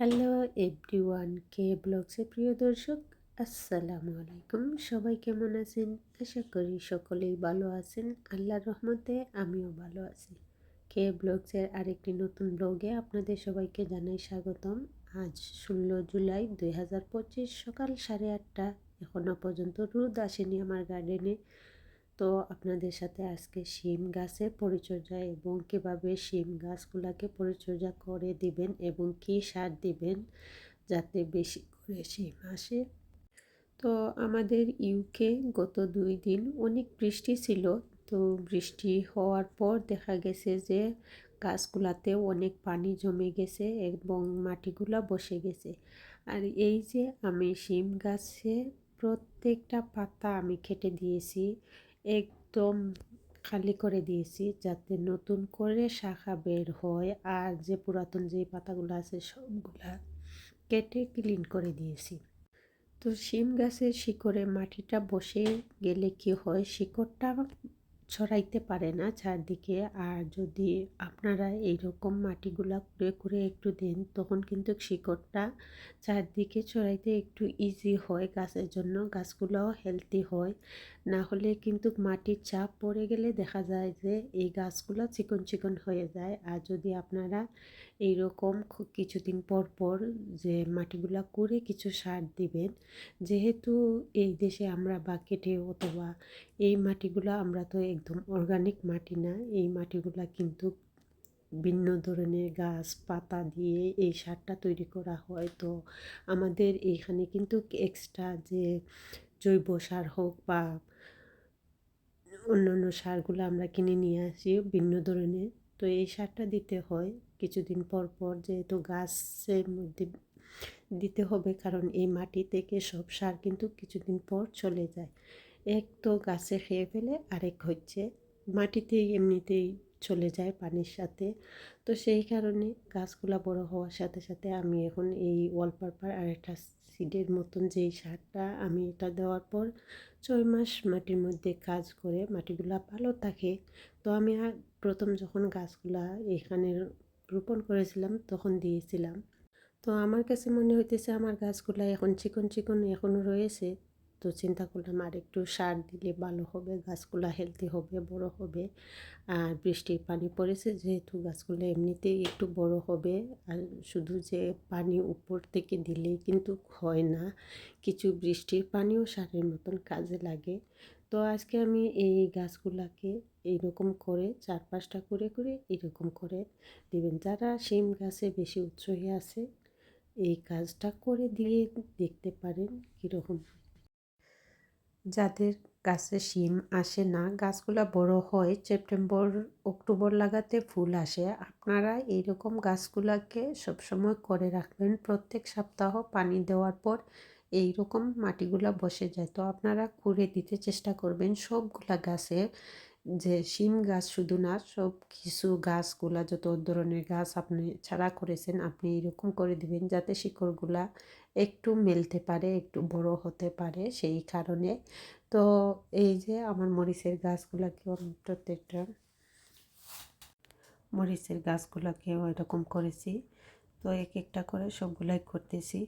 Hello everyone, কে ব্লগসের প্রিয় দর্শক? আসসালামু আলাইকুম। সবাই কেমন আছেন? আশা করি সকলেই ভালো আছেন। আল্লাহর রহমতে আমিও ভালো আছি। কে ব্লগসের আরেকটি নতুন ব্লগে আপনাদের সবাইকে জানাই স্বাগতম। আজ ষোলো জুলাই দুই হাজার পঁচিশ সকাল সাড়ে আটটা। এখনও পর্যন্ত রোদ আসেনি আমার গার্ডেনে তো আপনাদের সাথে আজকে শিম গাছের পরিচর্যা এবং কীভাবে শিম গাছগুলোকে পরিচর্যা করে দিবেন এবং কি সার দিবেন যাতে বেশি করে শিম আসে। তো আমাদের ইউকে গত দুই দিন অনেক বৃষ্টি ছিল। তো বৃষ্টি হওয়ার পর দেখা গেছে যে গাছগুলাতে অনেক পানি জমে গেছে এবং মাটিগুলা বসে গেছে। আর এই যে আমি শিম গাছে প্রত্যেকটা পাতা আমি কেটে দিয়েছি। একদম খালি করে দিয়েছি যাতে নতুন করে শাখা বের হয়। আর যে পুরাতন যে পাতাগুলো আছে সবগুলা কেটে ক্লিন করে দিয়েছি। তো শিম গাছের শিকড়ে মাটিটা বসে গেলে কি হয়? শিকড়টা ছড়াইতে পারে না চারদিকে। আর যদি আপনারা এইরকম মাটিগুলা করে করে একটু দেন, তখন কিন্তু শিকড়টা চারদিকে ছড়াইতে একটু ইজি হয়। গাছের জন্য গাছগুলোও হেলদি হয়। না হলে কিন্তু মাটির চাপ পড়ে গেলে দেখা যায় যে এই গাছগুলো চিকন চিকন হয়ে যায়। আর যদি আপনারা এইরকম কিছুদিন পর পর যে মাটিগুলা করে কিছু সার দিবেন, যেহেতু এই দেশে আমরা বা কেটে অথবা এই মাটিগুলো আমরা তো একদম অর্গানিক মাটি না, এই মাটিগুলা কিন্তু ভিন্ন ধরনের গাছ, পাতা দিয়ে এই সারটা তৈরি করা হয়। তো আমাদের এইখানে কিন্তু এক্সট্রা যে জৈব সার হোক বা অন্যান্য সারগুলো আমরা কিনে নিয়ে আসি ভিন্ন ধরনের। তো এই সারটা দিতে হয় কিছুদিন পর পর যেহেতু গাছের মধ্যে দিতে হবে কারণ এই মাটি থেকে সব সার কিন্তু কিছুদিন পর চলে যায়। এক তো গাছে খেয়ে ফেলে, আরেক হচ্ছে মাটিতেই এমনিতেই চলে যায় পানির সাথে। তো সেই কারণে গাছগুলা বড় হওয়ার সাথে সাথে আমি এখন এই ওয়ালপেপার আর একটা সিডের মতন যেই সারটা আমি এটা দেওয়ার পর ছয় মাস মাটির মধ্যে কাজ করে মাটিগুলা ভালো থাকে। তো আমি প্রথম যখন গাছগুলা এখানে রোপণ করেছিলাম তখন দিয়েছিলাম। তো আমার কাছে মনে হইতেছে আমার গাছগুলা এখন চিকন চিকন এখনও রয়েছে। তো চিন্তা করলাম আর একটু সার দিলে ভালো হবে, গাছগুলা হেলদি হবে, বড় হবে। আর বৃষ্টির পানি পড়েছে, যেহেতু গাছগুলো এমনিতেই একটু বড় হবে, আর শুধু যে পানি উপর থেকে দিলেই কিন্তু হয় না, কিছু বৃষ্টির পানিও সারের মতন কাজে লাগে। তো আজকে আমি এই গাছগুলাকে এইরকম করে চার পাঁচটা করে করে এরকম করে দেবেন। যারা শিম গাছে বেশি উৎসাহী আছে, এই কাজটা করে দিয়ে দেখতে পারেন কীরকম যাদের গাছে শিম আসে না, গাছগুলো বড় হয়, সেপ্টেম্বর, অক্টোবর লাগাতে ফুল আসে। আপনারা এইরকম গাছগুলাকে সবসময় করে রাখবেন। প্রত্যেক সপ্তাহ পানি দেওয়ার পর এই রকম মাটিগুলা বসে যায়। তো আপনারা খুঁড়ে দিতে চেষ্টা করবেন সবগুলা গাছে। যে শিম গাছ শুধু না, সব কিছু গাছগুলা, যত ধরনের গাছ আপনি ছাড়া করেছেন, আপনি এরকম করে দিবেন যাতে শিকড়গুলা একটু মেলতে পারে, একটু বড় হতে পারে সেই কারণে। তো এই যে আমার মরিচের গাছগুলাকেও আমি প্রত্যেকটা মরিচের গাছগুলাকেও এরকম করেছি। তো এক একটা করে সবগুলাই করতেছি।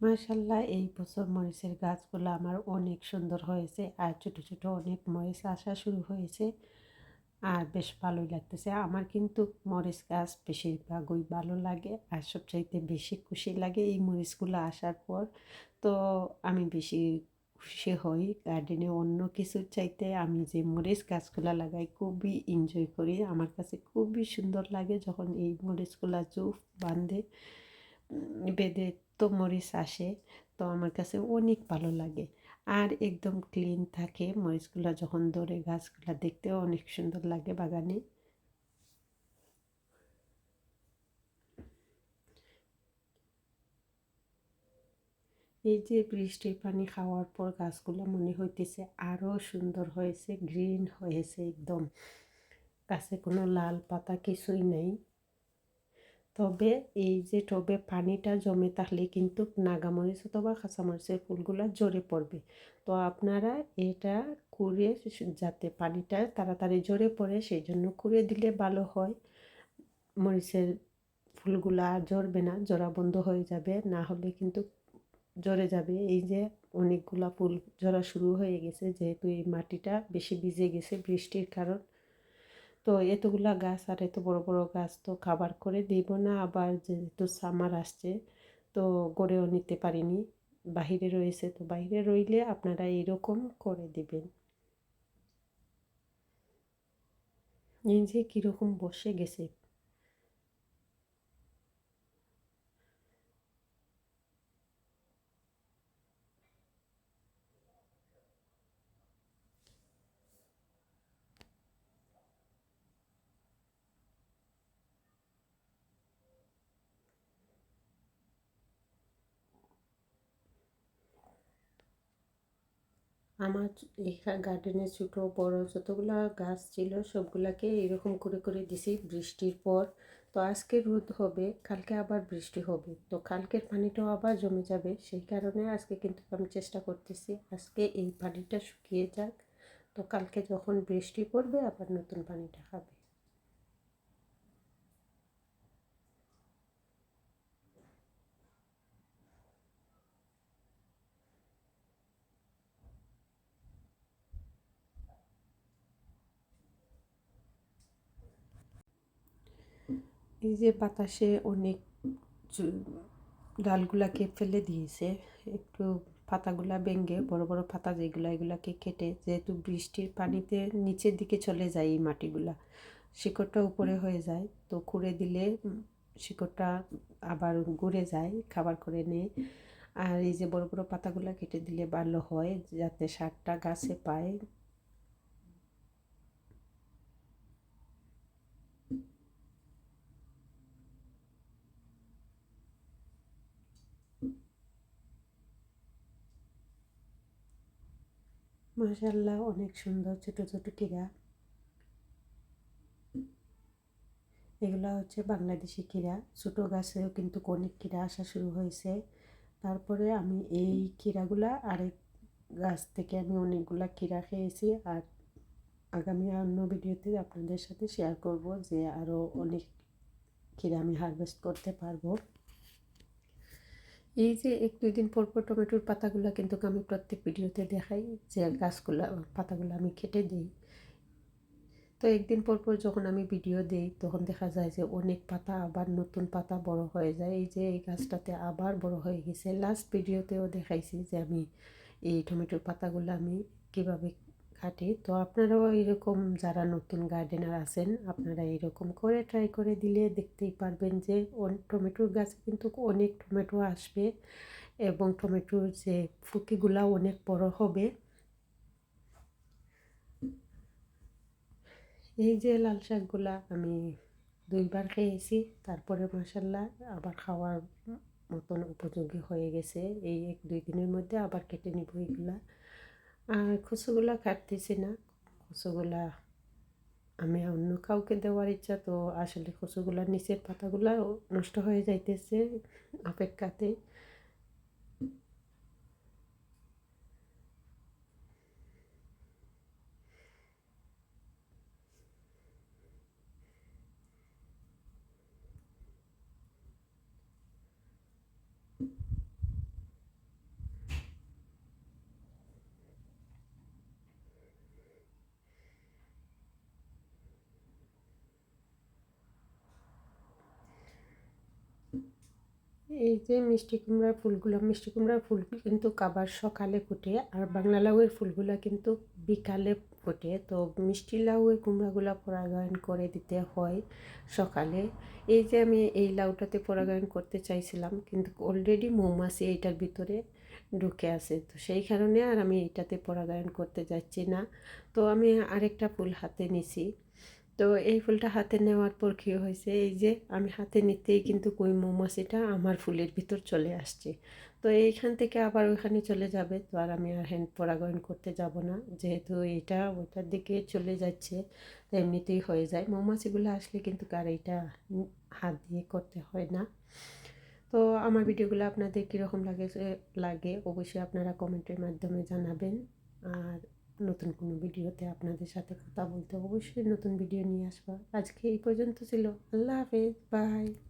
মাশাল্লাহ, এই বছর মরিচের গাছগুলো আমার অনেক সুন্দর হয়েছে আর ছোটো ছোটো অনেক মরিচ আসা শুরু হয়েছে আর বেশ ভালোই লাগতেছে। আমার কিন্তু মরিচ গাছ বেশিরভাগই ভালো লাগে আর সবচাইতে বেশি খুশি লাগে এই মরিচগুলো আসার পর। তো আমি বেশি খুশি হই গার্ডেনে অন্য কিছুর চাইতে। আমি যে মরিচ গাছগুলো লাগাই খুবই এনজয় করি। আমার কাছে খুবই সুন্দর লাগে যখন এই মরিচগুলো চুপ বাঁধে বেঁধে তো মরিচ আসে, তো আমার কাছে অনেক ভালো লাগে। আর একদম ক্লিন থাকে, মরিচগুলো যখন ধরে গাছগুলো দেখতেও অনেক সুন্দর লাগে বাগানে। এই যে বৃষ্টির পানি খাওয়ার পর গাছগুলো মনে হইতেছে আরও সুন্দর হয়েছে গ্রিন হয়েছে একদম। গাছে কোনো লাল পাতা কিছুই নেই। তবে এই যে টবে পানিটা জমে থাকলে কিন্তু নাগামরিচ অথবা কাঁচামরিচের ফুলগুলো জড়ে পড়বে। তো আপনারা এটা কুড়ে যাতে পানিটা তাড়াতাড়ি জড়ে পড়ে সেই জন্য কুড়ে দিলে ভালো হয়। মরিচের ফুলগুলা আর জ্বরবে না, জরা বন্ধ হয়ে যাবে, না হলে কিন্তু জ্বরে যাবে। এই যে অনেকগুলা ফুল ঝরা শুরু হয়ে গেছে, যেহেতু এই মাটিটা বেশি ভিজে গেছে বৃষ্টির কারণ। তো এতগুলা গাছ আর এত বড় বড় গাছ তো খাবার করে দিব না, আবার যেহেতু সামার আসছে, তো গড়েও নিতে পারিনি। বাহিরে রয়েছে তো বাহিরে রইলে আপনারা এরকম করে দিবেন। এই যে কীরকম বসে গেছে। আমার এখানে গার্ডেনে ছোটো, বড় যতগুলো গাছ ছিল, সবগুলাকে এরকম করে করে দিছি বৃষ্টির পর। তো আজকে রোদ হবে, কালকে আবার বৃষ্টি হবে। তো কালকের পানিটাও আবার জমে যাবে, সেই কারণে আজকে কিন্তু আমি চেষ্টা করতেছি আজকে এই পানিটা শুকিয়ে যাক। তো কালকে যখন বৃষ্টি পড়বে, আবার নতুন পানিটা খাবে এই যে বাতাসে অনেক ডালগুলাকে ফেলে দিয়েছে। একটু পাতাগুলা ভেঙে, বড় বড় পাতা যেগুলো, এগুলাকে কেটে যেহেতু বৃষ্টির পানিতে নিচের দিকে চলে যায় এই মাটিগুলা, শিকড়টা উপরে হয়ে যায়। তো খুঁড়ে দিলে শিকড়টা আবার গড়ে যায় খাবার করে নেয়। আর এই যে বড় বড় পাতাগুলা কেটে দিলে ভালো হয়, যাতে সারটা গাছে পায়। মাশাল্লাহ অনেক সুন্দর ছোট ছোট কিরা এগুলো হচ্ছে বাংলাদেশি কিরা ছোটো গাছেও কিন্তু অনেক কিরা আসা শুরু হয়েছে। তারপরে আমি এই কিরাগুলা আরেক গাছ থেকে আমি অনেকগুলা কিরা খেয়েছি আর আগামী অন্য ভিডিওতে আপনাদের সাথে শেয়ার করব যে আরও অনেক কিরা আমি হারভেস্ট করতে পারব। এই যে এক দুই দিন পর পর টমেটোর পাতাগুলো কিন্তু আমি প্রত্যেক ভিডিওতে দেখাই যে গাছগুলো পাতাগুলো আমি কেটে দিই। তো একদিন পর পর যখন আমি ভিডিও দিই তখন দেখা যায় যে অনেক পাতা আবার নতুন পাতা বড় হয়ে যায়। এই যে এই গাছটাতে আবার বড় হয়ে গেছে। লাস্ট ভিডিওতেও দেখাইছি যে আমি এই টমেটোর পাতাগুলো আমি কীভাবে কাটি তো আপনারাও এরকম যারা নতুন গার্ডেনার আছেন, আপনারা এরকম করে ট্রাই করে দিলে দেখতেই পারবেন যে টমেটোর গাছে কিন্তু অনেক টমেটো আসবে এবং টমেটোর যে ফুকিগুলা অনেক বড় হবে। এই যে লাল শাকগুলা আমি দুইবার খেয়েছি, তারপরে মশাল্লা আবার খাওয়ার মতন উপযোগী হয়ে গেছে। এই এক দুই দিনের মধ্যে আবার কেটে নিব এগুলা। কচুগুলা কাটতেছি না। কচুগুলা আমি অন্য কাউকে দেওয়ার ইচ্ছা, তো আসলে কচুগুলার নিচের পাতাগুলা নষ্ট হয়ে যাইতেছে অপেক্ষাতে। এই যে মিষ্টি কুমড়ার ফুলগুলো, মিষ্টি কুমড়ার ফুল কিন্তু কাবার সকালে ফুটে আর বাংলা লাউয়ের ফুলগুলো কিন্তু বিকালে ফোটে। তো মিষ্টি লাউয়ের কুমড়াগুলো পরাগায়ন করে দিতে হয় সকালে। এই যে আমি এই লাউটাতে পরাগায়ন করতে চাইছিলাম কিন্তু অলরেডি মৌমাছি এইটার ভিতরে ঢুকে আছে। তো সেই কারণে আর আমি এইটাতে পরাগায়ন করতে যাচ্ছি না। তো আমি আরেকটা ফুল হাতে নিছি। তো এই ফুলটা হাতে নেওয়ার পর কী হয়েছে? এই যে আমি হাতে নিতেই কিন্তু কই মৌমাছিটা আমার ফুলের ভিতর চলে আসছে। তো এইখান থেকে আবার ওইখানে চলে যাবে। তো আর আমি আর হ্যান্ড পরাগায়ন করতে যাব না। যেহেতু এটা ওইটার দিকে চলে যাচ্ছে, তো এমনিতেই হয়ে যায়। মৌমাছিগুলো আসলে কিন্তু আর এইটা হাত দিয়ে করতে হয় না। তো আমার ভিডিওগুলো আপনাদের কীরকম লাগে লাগে অবশ্যই আপনারা কমেন্টের মাধ্যমে জানাবেন। আর নতুন কোনো ভিডিওতে আপনাদের সাথে কথা বলতে অবশ্যই নতুন ভিডিও নিয়ে আসব। আজকে এই পর্যন্ত ছিল। আল্লাহ হাফেজ। বাই।